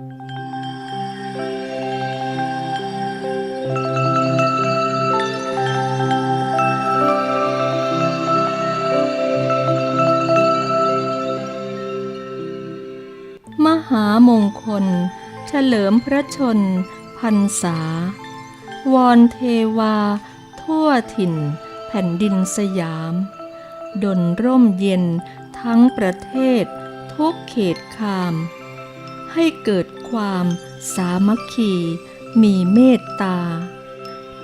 มหามงคล เฉลิมพระชนพรรษาวอนเทวา ทั่วถิ่น แผ่นดินสยาม ดนร่มเย็นทั้งประเทศ ทุกเขตคาม ให้เกิดความสามัคคี มีเมตตา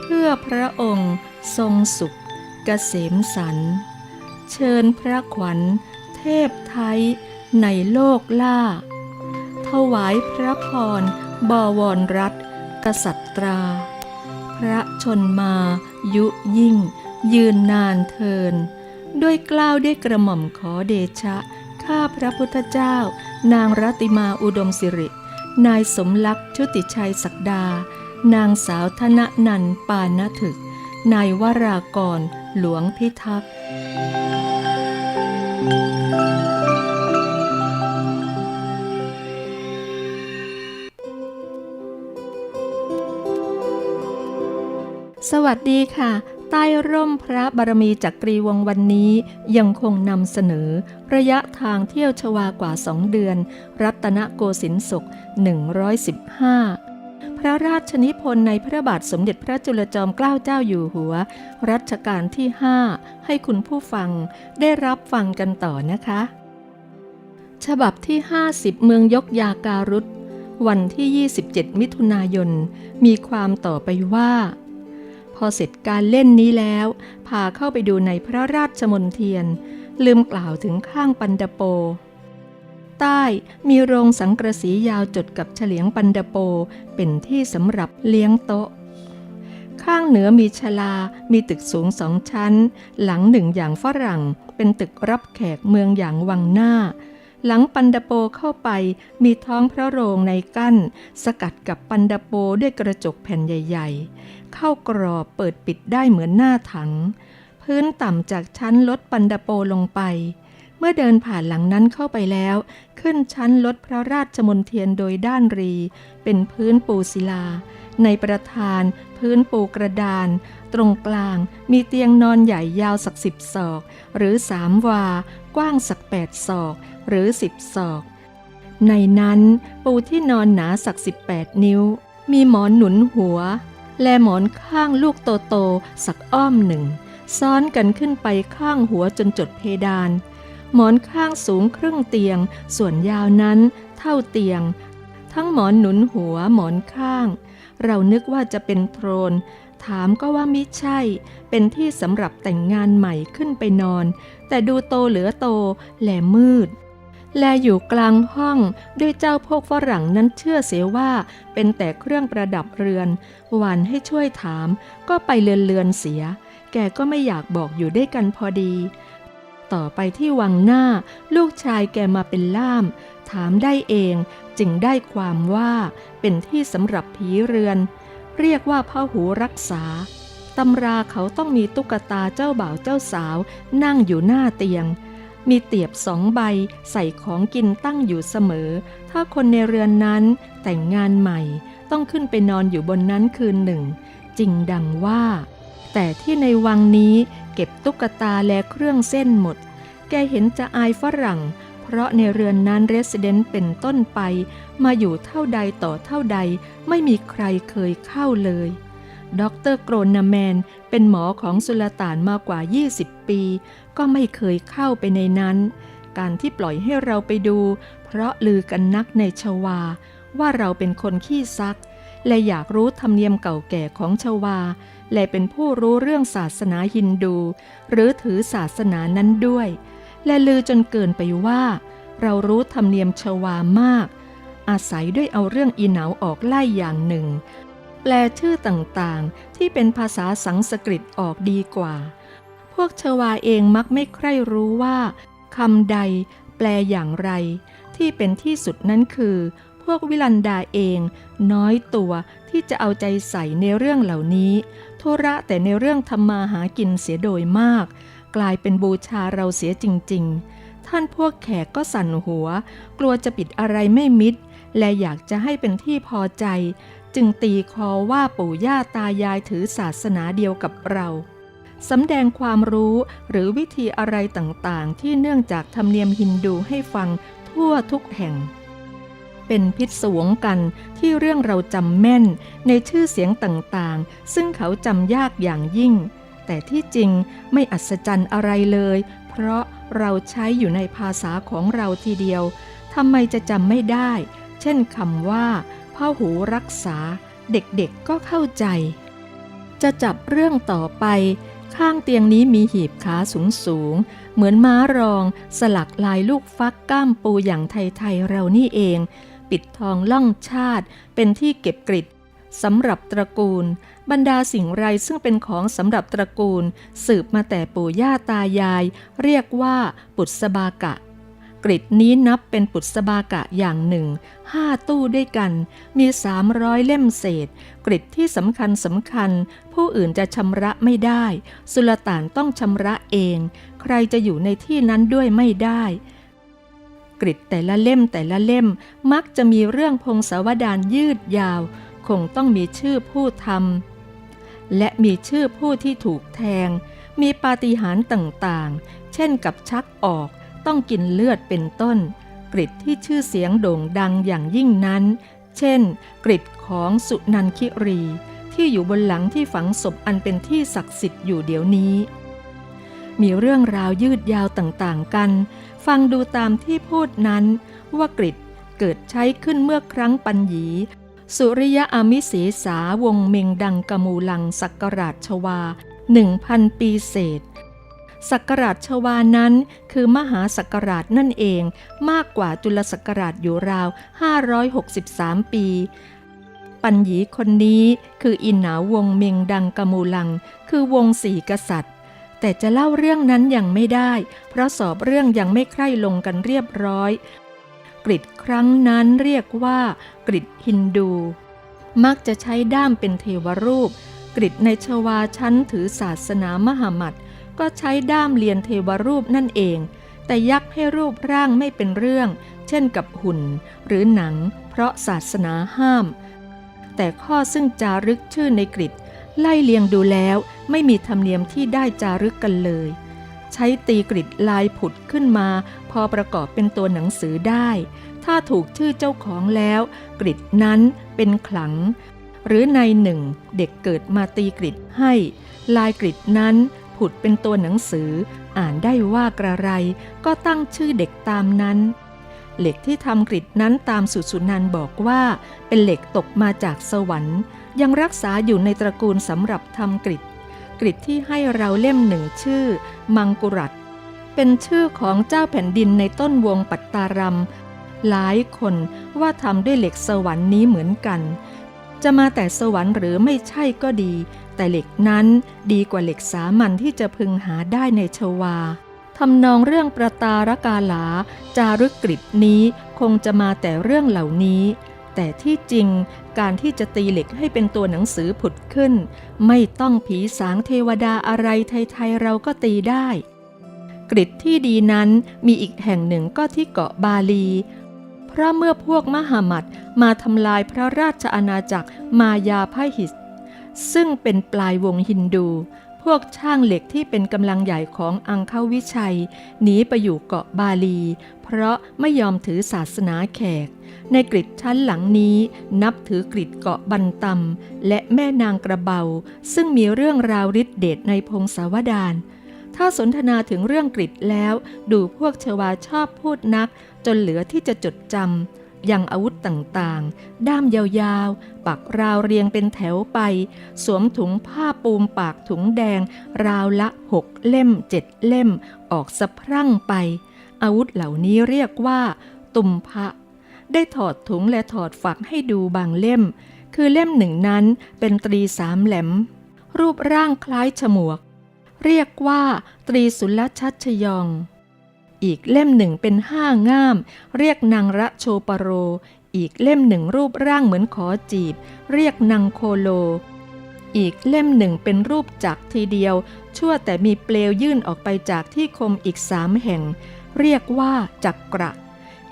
เพื่อพระองค์ทรงสุขเกษมสัน เชิญพระขวัญเทพไทยในโลกล่า ถวายพระพรบวรรัติกษัตรา พระชนมายุยิ่งยืนนานเทิน ด้วยกล้าวด้วยกระหม่อมขอเดชะ ข้าพระพุทธเจ้า นางรัติมาอุดมสิริ นายสมลักษณ์ชุติชัยศักดา นางสาวธนนันปานถึก นายวรากร หลวงพิทักษ์สวัสดีค่ะ ใต้ร่มพระบารมีจักรีวงวันนี้ยังคงนำเสนอ ระยะทางเที่ยวชวากว่าสองเดือน รัตนโกสินทร์ศก115 พระราชนิพนธ์ในพระบาทสมเด็จพระจุลจอมเกล้าเจ้าอยู่หัว รัชกาลที่ 5 ให้คุณผู้ฟังได้รับฟังกันต่อนะคะ ฉบับที่ 50 เมืองยกยาการุธวันที่ 27 มิถุนายน มีความต่อไปว่า พอเสร็จการเล่นนี้แล้ว พาเข้าไปดูในพระราชมนเทียน ลืมกล่าวถึงข้างปันดาโป ใต้มีโรงสังกระสียาวจดกับเฉลียงปันดาโปเป็นที่สำหรับเลี้ยงโต๊ะ ข้างเหนือมีชลา มีตึกสูงสองชั้น หลังหนึ่งอย่างฝรั่ง เป็นตึกรับแขกเมืองอย่างวังหน้าหลังปันดาโปเข้าไปมีท้องพระโรงในกั้น สกัดกับปันดาโปด้วยกระจกแผ่นใหญ่ๆ เข้ากรอบเปิดปิดได้เหมือนหน้าถัง พื้นต่ำจากชั้นลดปันดาโปลงไป เมื่อเดินผ่านหลังนั้นเข้าไปแล้ว ขึ้นชั้นลดพระราชมนเทียนโดยด้านรี เป็นพื้นปูศิลา ในประธาน พื้นปูกระดาน ตรงกลางมีเตียงนอนใหญ่ยาวสักสิบศอก หรือสามวา กว้างสักแปดศอก หรือสิบศอก ในนั้นปูที่นอนหนาสักสิบแปดนิ้วมีหมอนหนุนหัว และหมอนข้างลูกโตๆสักอ้อมหนึ่ง ซ้อนกันขึ้นไปข้างหัวจนจดเพดาน หมอนข้างสูงครึ่งเตียง ส่วนยาวนั้นเท่าเตียง ทั้งหมอนหนุนหัวหมอนข้าง เรานึกว่าจะเป็นโทรนถามก็ว่ามิใช่ เป็นที่สำหรับแต่งงานใหม่ขึ้นไปนอน แต่ดูโตเหลือโตแหลมืด แลอยู่กลางห้องด้วยเจ้าพวกฝรั่งนั้นเชื่อเสียว่า เป็นแต่เครื่องประดับเรือน หวันให้ช่วยถาม ก็ไปเลือนเลือนเสีย แกก็ไม่อยากบอกอยู่ด้วยกันพอดี ต่อไปที่วังหน้า ลูกชายแกมาเป็นล่าม ถามได้เองจึงได้ความว่า เป็นที่สำหรับผีเรือน เรียกว่าพระหูรักษาตำราเขาต้องมีตุ๊กตาเจ้าบ่าวเจ้าสาว นั่งอยู่หน้าเตียง มีเตียบสองใบใส่ของกินตั้งอยู่เสมอ ถ้าคนในเรือนนั้นแต่งงานใหม่ต้องขึ้นไปนอนอยู่บนนั้นคืนหนึ่ง จริงดังว่า แต่ที่ในวังนี้เก็บตุ๊กตาและเครื่องเส้นหมด แกเห็นจะอายฝรั่ง เพราะในเรือนนั้นเรสเดนต์เป็นต้นไป มาอยู่เท่าใดต่อเท่าใดไม่มีใครเคยเข้าเลย ดรโกรนแมน เป็นหมอของสุลต่านมากว่า 20 ปี ก็ไม่เคยเข้าไปในนั้น การที่ปล่อยให้เราไปดู เพราะลือกันนักในชวา ว่าเราเป็นคนขี้ซัก และอยากรู้ธรรมเนียมเก่าแก่ของชวา และเป็นผู้รู้เรื่องศาสนาฮินดู หรือถือศาสนานั้นด้วย และลือจนเกินไปว่า เรารู้ธรรมเนียมชวามาก อาศัยด้วยเอาเรื่องอีเหนาออกไล่อย่างหนึ่ง แปลชื่อต่างๆ ที่เป็นภาษาสังสกฤตออกดีกว่า พวกชวาเองมักไม่ใคร่รู้ว่าคำใดแปลอย่างไร ที่เป็นที่สุดนั้นคือ พวกวิลันดาเองน้อยตัวที่จะเอาใจใส่ในเรื่องเหล่านี้ ธุระแต่ในเรื่องทำมาหากินเสียโดยมาก กลายเป็นบูชาเราเสียจริง ๆ ท่านพวกแขกก็สั่นหัว กลัวจะปิดอะไรไม่มิด และอยากจะให้เป็นที่พอใจ จึงตีคอว่าปู่ย่าตายายถือศาสนาเดียวกับเราสำแดงความรู้หรือวิธีอะไรต่างๆ ที่เนื่องจากธรรมเนียมฮินดูให้ฟังทั่วทุกแห่ง เป็นพิษสวงกันที่เรื่องเราจำแม่นในชื่อเสียงต่างๆ ซึ่งเขาจำยากอย่างยิ่ง แต่ที่จริงไม่อัศจรรย์อะไรเลย เพราะเราใช้อยู่ในภาษาของเราทีเดียวทำไมจะจำไม่ได้ เช่นคำว่า พ่อหูรักษาเด็กๆก็เข้าใจ จะจับเรื่องต่อไป ข้างเตียงนี้มีหีบขาสูงสูงๆเหมือนม้ารอง สลักลายลูกฟักก้ามปูอย่างไทยๆเรานี่เอง ปิดทองล่องชาติ เป็นที่เก็บกริดสำหรับตระกูล บรรดาสิ่งไรซึ่งเป็นของสำหรับตระกูล สืบมาแต่ปู่ย่าตายาย เรียกว่าปุตสบากะ กริดนี้นับเป็นปุตสบากะอย่างหนึ่งห้าตู้ด้วยกัน มีสามร้อยเล่มเศษ กริดที่สำคัญสำคัญ ผู้อื่นจะชำระไม่ได้ สุลต่านต้องชำระเอง ใครจะอยู่ในที่นั้นด้วยไม่ได้กริดแต่ละเล่มแต่ละเล่มมักจะมีเรื่องพงศาวดารยืดยาว คงต้องมีชื่อผู้ทำและมีชื่อผู้ที่ถูกแทง มีปาฏิหาริย์ต่างๆ เช่นกับชักออก ต้องกินเลือดเป็นต้น กริดที่ชื่อเสียงโด่งดังอย่างยิ่งนั้น เช่น กริดของสุนันคิรี ที่อยู่บนหลังที่ฝังศพอันเป็นที่ศักดิ์สิทธิ์อยู่เดี๋ยวนี้ มีเรื่องราวยืดยาวต่างๆกัน ฟังดูตามที่พูดนั้น ว่ากริดเกิดใช้ขึ้นเมื่อครั้งปัญญีสุริยอามิเสสาวงเมงดังกมูลังสักราชชวาหนึ่งพันปีเศษ ศักราชชวานั้น คือมหาศักราชนั่นเอง มากกว่าจุลศักราชอยู่ราว 563 ปี ปัญญีคนนี้คืออินหนาวงเมงดังกมูลัง คือวงสี่กษัตริย์ แต่จะเล่าเรื่องนั้นยังไม่ได้ เพราะสอบเรื่องยังไม่ใคร่ลงกันเรียบร้อย กริดครั้งนั้นเรียกว่ากริดฮินดู มักจะใช้ด้ามเป็นเทวรูปกริดในชวาชั้นถือศาสนามหามัด ก็ใช้ด้ามเลียนเทวรูปนั่นเอง แต่ยักให้รูปร่างไม่เป็นเรื่อง เช่นกับหุ่นหรือหนัง เพราะศาสนาห้าม แต่ข้อซึ่งจารึกชื่อในกริดไล่เลียงดูแล้วไม่มีธรรมเนียมที่ได้จารึกกันเลย ใช้ตีกริดลายผุดขึ้นมา พอประกอบเป็นตัวหนังสือได้ ถ้าถูกชื่อเจ้าของแล้ว กริดนั้นเป็นขลัง หรือในหนึ่ง เด็กเกิดมาตีกริดให้ ลายกริดนั้น ผุดเป็นตัวหนังสือ อ่านได้ว่ากระไร ก็ตั้งชื่อเด็กตามนั้น เหล็กที่ทำกริดนั้นตามสุสุนันบอกว่า เป็นเหล็กตกมาจากสวรรค์ ยังรักษาอยู่ในตระกูลสำหรับทำกริดกริดที่ให้เราเล่มหนึ่งชื่อ มังกุรัตเป็นชื่อของเจ้าแผ่นดินในต้นวงปัตตารัมหลายคนว่าทำด้วยเหล็กสวรรค์นี้เหมือนกัน จะมาแต่สวรรค์หรือไม่ใช่ก็ดี แต่เหล็กนั้นดีกว่าเหล็กสามัญที่จะพึงหาได้ในชวาทำนองเรื่องประตารกาลา จารึกกริดนี้คงจะมาแต่เรื่องเหล่านี้ แต่ที่จริงการที่จะตีเหล็กให้เป็นตัวหนังสือผุดขึ้น ไม่ต้องผีสางเทวดาอะไรไทยๆเราก็ตีได้ กริดที่ดีนั้นมีอีกแห่งหนึ่งก็ที่เกาะบาลี พราะเมื่อพวกมหามัดมาทำลายพระราชอาณาจักรมายาพหิสซึ่งเป็นปลายวงฮินดู พวกช่างเหล็กที่เป็นกำลังใหญ่ของอังควิชัย หนีไปอยู่เกาะบาลี เพราะไม่ยอมถือศาสนาแขก ในกริดชั้นหลังนี้นับถือกริดเกาะบันตำและแม่นางกระเบา ซึ่งมีเรื่องราวฤทธิเดชในพงศาวดาร ถ้าสนทนาถึงเรื่องกริดแล้ว ดูพวกชวาชอบพูดนัก จนเหลือที่จะจดจำยังอาวุธต่างๆ ด้ามยาวๆ ปักราวเรียงเป็นแถวไป สวมถุงผ้าปูมปากถุงแดง ราวละหกเล่มเจ็ดเล่ม ออกสะพรั่งไป อาวุธเหล่านี้เรียกว่า ตุมพะ ได้ถอดถุงและถอดฝักให้ดูบางเล่ม คือเล่มหนึ่งนั้นเป็นตรีสามแหลมรูปร่างคล้ายฉมวก เรียกว่า ตรีสุลชัชยอง อีกเล่มหนึ่งเป็นห้าง่าม เรียกนางระโชปโร อีกเล่มหนึ่งรูปร่างเหมือนขอจีบ เรียกนางโคโล อีกเล่มหนึ่งเป็นรูปจักทีเดียว ชั่วแต่มีเปลวยื่นออกไปจากที่คมอีกสามแห่ง เรียกว่าจักกระ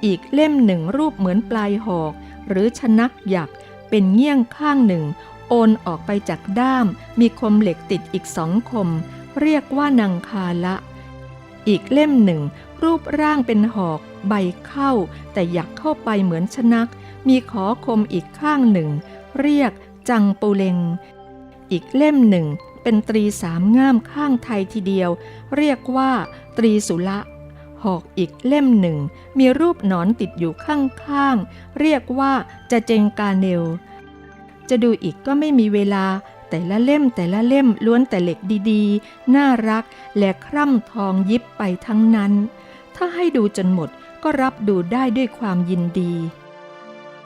อีกเล่มหนึ่งรูปเหมือนปลายหอก หรือชนักหยักเป็นเงี้ยงข้างหนึ่ง โอนออกไปจากด้าม มีคมเหล็กติดอีกสองคม เรียกว่านังคาละ อีกเล่มหนึ่ง รูปร่างเป็นหอกใบเข้า แต่อยากเข้าไปเหมือนชนัก มีขอคมอีกข้างหนึ่ง เรียกจังปูเลง อีกเล่มหนึ่ง เป็นตรีสามง่ามข้างไทยทีเดียว เรียกว่า ตรีสุละหอกอีกเล่มหนึ่ง มีรูปหนอนติดอยู่ข้างๆ เรียกว่าจะเจงกาเนล จะดูอีกก็ไม่มีเวลา แต่ละเล่มแต่ละเล่มล้วนแต่เหล็กดีๆ น่ารักและคร่ำทองยิบไปทั้งนั้น ถ้าให้ดูจนหมดก็รับดูได้ด้วยความยินดี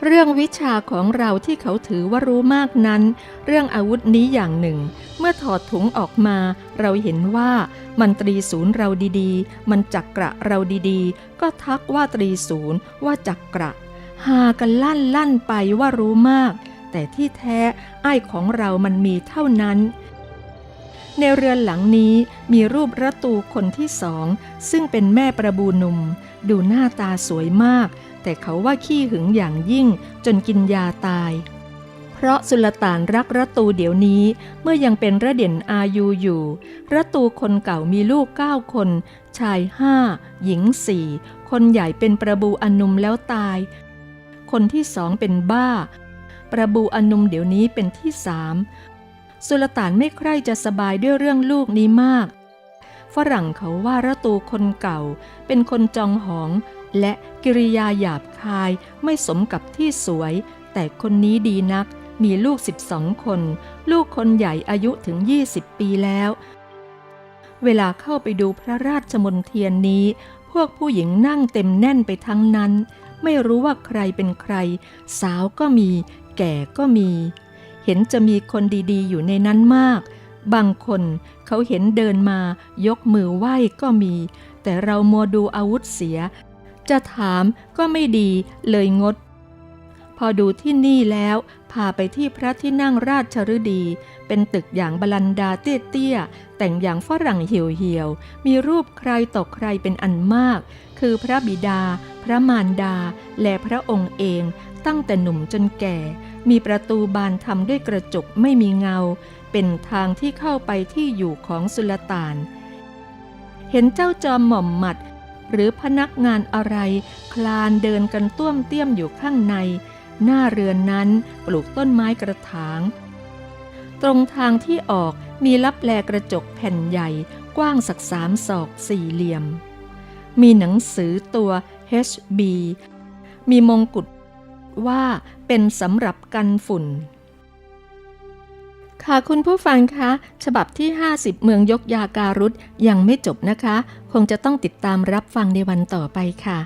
เรื่องวิชาของเราที่เขาถือว่ารู้มากนั้น เรื่องอาวุธนี้อย่างหนึ่ง เมื่อถอดถุงออกมา เราเห็นว่ามันตรีศูนย์เราดีๆ มันจักระเราดีๆ ก็ทักว่าตรีศูนย์ว่าจักกระหากันลั่นลั่นไปว่ารู้มาก แต่ที่แท้ไอ้ายของเรามันมีเท่านั้น ในเรือนหลังนี้มีรูประตูคนที่สอง ซึ่งเป็นแม่ประบูหนุ่ม ดูหน้าตาสวยมาก แต่เขาว่าขี้หึงอย่างยิ่งจนกินยาตาย เพราะสุลต่านรักระตูเดี๋ยวนี้เมื่อยังเป็นระเด่นอายุอยู่ ระตูคนเก่ามีลูกเก้าคน ชายห้าหญิงสี่คนใหญ่เป็นประบูอนุมแล้วตาย คนที่สองเป็นบ้า ประบูอนุมเดี๋ยวนี้เป็นที่สามสุลต่านไม่ใคร่จะสบายด้วยเรื่องลูกนี้มาก ฝรั่งเขาว่าระตูคนเก่า เป็นคนจองหอง และกิริยาหยาบคายไม่สมกับที่สวย แต่คนนี้ดีนัก มีลูก12คน ลูกคนใหญ่อายุถึง 20 ปีแล้ว เวลาเข้าไปดูพระราชมนเทียนนี้ พวกผู้หญิงนั่งเต็มแน่นไปทั้งนั้น ไม่รู้ว่าใครเป็นใคร สาวก็มี แก่ก็มี เห็นจะมีคนดีๆ อยู่ในนั้นมาก บางคนเขาเห็นเดินมายกมือไหว้ก็มี แต่เรามัวดูอาวุธเสีย จะถามก็ไม่ดีเลยงด พอดูที่นี่แล้ว พาไปที่พระที่นั่งราชฤดี เป็นตึกอย่างบลันดาเตี้ยๆ แต่งอย่างฝรั่งเหี่ยวๆ มีรูปใครต่อใครเป็นอันมาก คือพระบิดา พระมารดา และพระองค์เอง ตั้งแต่หนุ่มจนแก่ มีประตูบานทำด้วยกระจกไม่มีเงา เป็นทางที่เข้าไปที่อยู่ของสุลต่าน เห็นเจ้าจอมหม่อมหมัด หรือพนักงานอะไร คลานเดินกันต้วมเตี้ยมอยู่ข้างใน หน้าเรือนนั้นปลูกต้นไม้กระถาง ตรงทางที่ออกมีลับแลกระจกแผ่นใหญ่กว้างสักสามศอกสี่เหลี่ยม มีหนังสือตัว HB มีมงกุฎ ว่าเป็นสำหรับกันฝุ่น ค่ะคุณผู้ฟังคะ ฉบับที่ 50 เมืองยกยาการุษยังไม่จบนะคะ คงจะต้องติดตามรับฟังในวันต่อไปค่ะ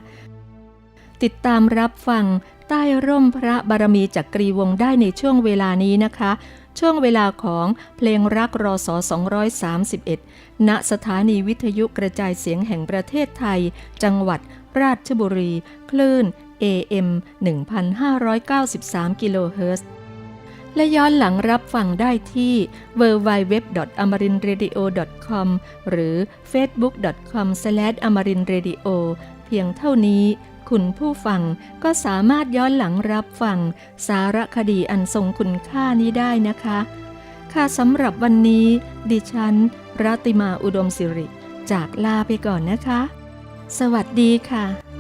ติดตามรับฟังใต้ร่มพระบารมีจักกรีวงได้ในช่วงเวลานี้นะคะ ช่วงเวลาของเพลงรักรอสอ231 ณ สถานีวิทยุกระจายเสียงแห่งประเทศไทย จังหวัดราชบุรี คลื่น AM 1593กิโลเฮิรตซ์และย้อนหลังรับฟังได้ที่ www.amarinradio.com หรือ facebook.com/amarinradio เพียงเท่านี้ คุณผู้ฟังก็สามารถย้อนหลังรับฟัง สารคดีอันทรงคุณค่านี้ได้นะคะ ค่ะสำหรับวันนี้ ดิฉัน รัติมาอุดมสิริ จากลาไปก่อนนะคะ สวัสดีค่ะ